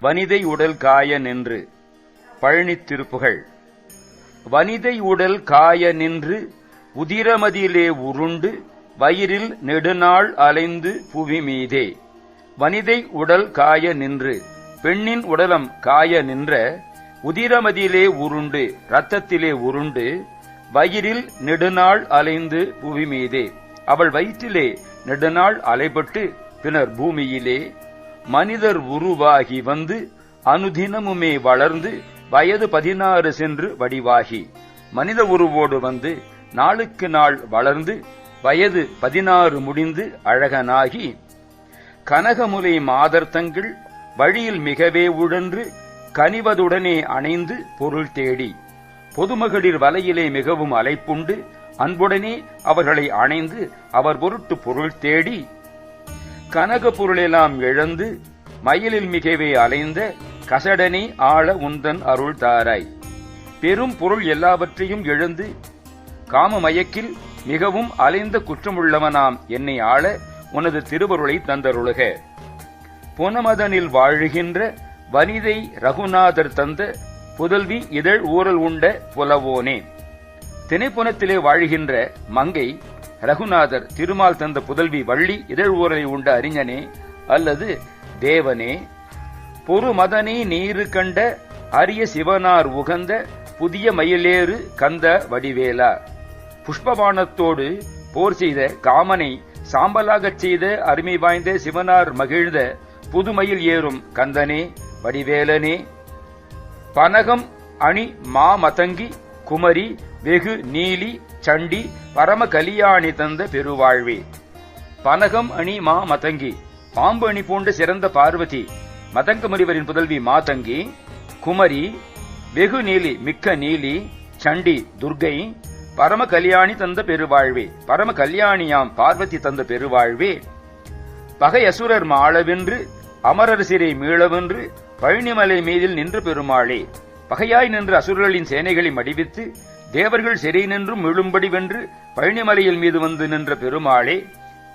வனிதை உடல் காய நின்று பழனித் திருப்புகள். வனிதை உடல் காய நின்று உதிரமதியிலே உருண்டு வயிறில் நெடுநாள் அலைந்து புவி மீதே வனிதை உடல் காய நின்று பெண்ணின் உடலம் காய நின்ற உதிரமதியிலே உருண்டு இரத்தத்திலே உருண்டு வயிறில் நெடுநாள் அலைந்து புவி மீதே அவள் வயிற்றிலே நெடுநாள் அலைபட்டு பின்னர் பூமியிலே மனிதர் உருவாகி வந்து அனுதினமுமே வளர்ந்து வயது பதினாறு சென்று வடிவாகி மனித உருவோடு வந்து நாளுக்கு நாள் வளர்ந்து வயது பதினாறு முடிந்து அழகனாகி கனகமுலை மாதர்த்தங்கள் வழியில் மிகவே உழன்று கனிவதுடனே அணைந்து பொருள் தேடி பொதுமகளிர் வலையிலே மிகவும் அலைப்புண்டு அன்புடனே அவர்களை அணைந்து அவர் பொருட்டு பொருள் தேடி கனக பொருளெல்லாம் இழந்து மயிலில் மிகவே அலைந்த கசடனே ஆள உந்தன் அருள் தாராய். பெரும் பொருள் எல்லாவற்றையும் இழந்து காம மயக்கில் மிகவும் அலைந்த குற்றமுள்ளவனாம். என்னை ஆள உனது திருவருளை தந்தருளுக. புனமதனில் வாழுகின்ற வனிதை ரகுநாதர் தந்த புதல்வி இதழ் ஊரல் உண்ட புலவோனே. திணைப்புனத்திலே வாழ்கின்ற மங்கை ரகுநாதர் திருமால் தந்த புதல்வி வள்ளி இதழ் ஊரலை உண்ட அறிஞனே அல்லது தேவனே. பொறுமதனே நீரு கண்ட அரிய சிவனார் உகந்த புதிய மயிலேறு கந்த வடிவேலா. புஷ்பபானத்தோடு போர் செய்த காமனை சாம்பலாகச் செய்த அருமை வாய்ந்த சிவனார் மகிழ்ந்த புதுமையில் ஏறும் கந்தனே வடிவேலனே. பனகம் அணி மாமதங்கி குமரி வெகு நீலி சண்டி பரம கலியாணி தந்த பெருவாழ்வே. பனகம் அணி மா மதங்கி பாம்பு அணி பூண்ட சிறந்த பார்வதி மதங்க முனிவரின் புதல்வி மாதங்கி குமரி வெகு நீலி மிக்க நீலி சண்டி துர்கை பரம கல்யாணி தந்த பெருவாழ்வே பரம கல்யாணியாம் பார்வதி தந்த பெருவாழ்வே. பகை அசுரர் மாளவென்று அமரர் சிறை மீளவென்று பழனிமலை மீதில் நின்ற பெருமாளே பகையாய் நின்ற அசுரர்களின் சேனைகளை மடிவித்து தேவர்கள் சிறை நின்றும் விழும்படி வென்று பழனிமலையில் மீது வந்து நின்ற பெருமாளே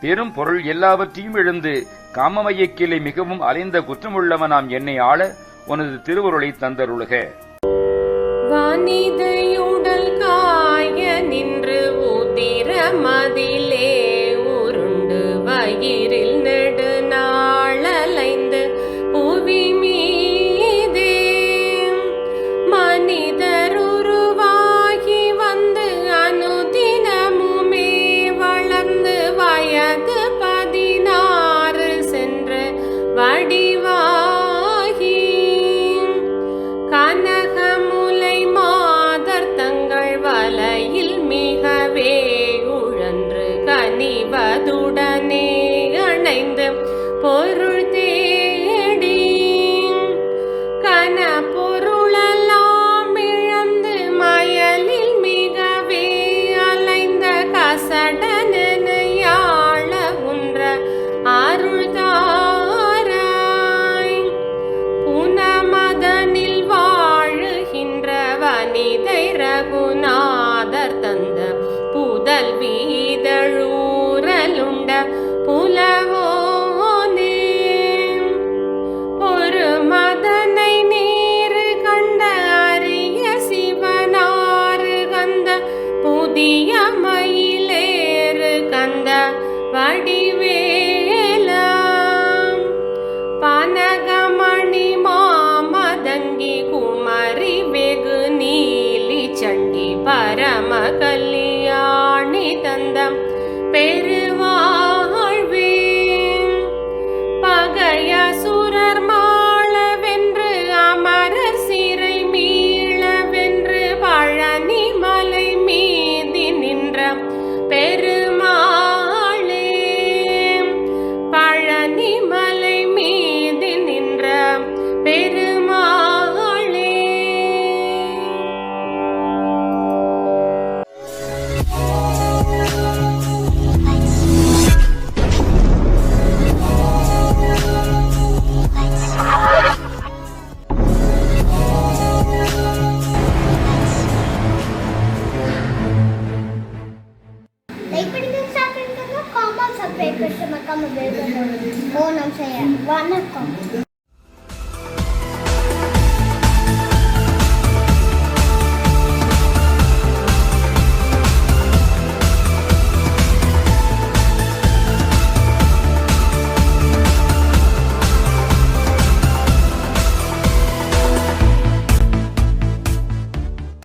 பெரும் பொருள் எல்லாவற்றையும் எழுந்து காமமையக்கிளை மிகவும் அலைந்த குற்றமுள்ளவனாம் என்னை ஆள உனது திருவுருளை தந்தருளுக. வானிதையுடல் மதிலே வடிவேலாம் பனகமணி மாமதங்கி குமரி வெகு நீலி சண்டி பரம கல்யாணி தந்தம் பெருவாழ்வே வணக்கம்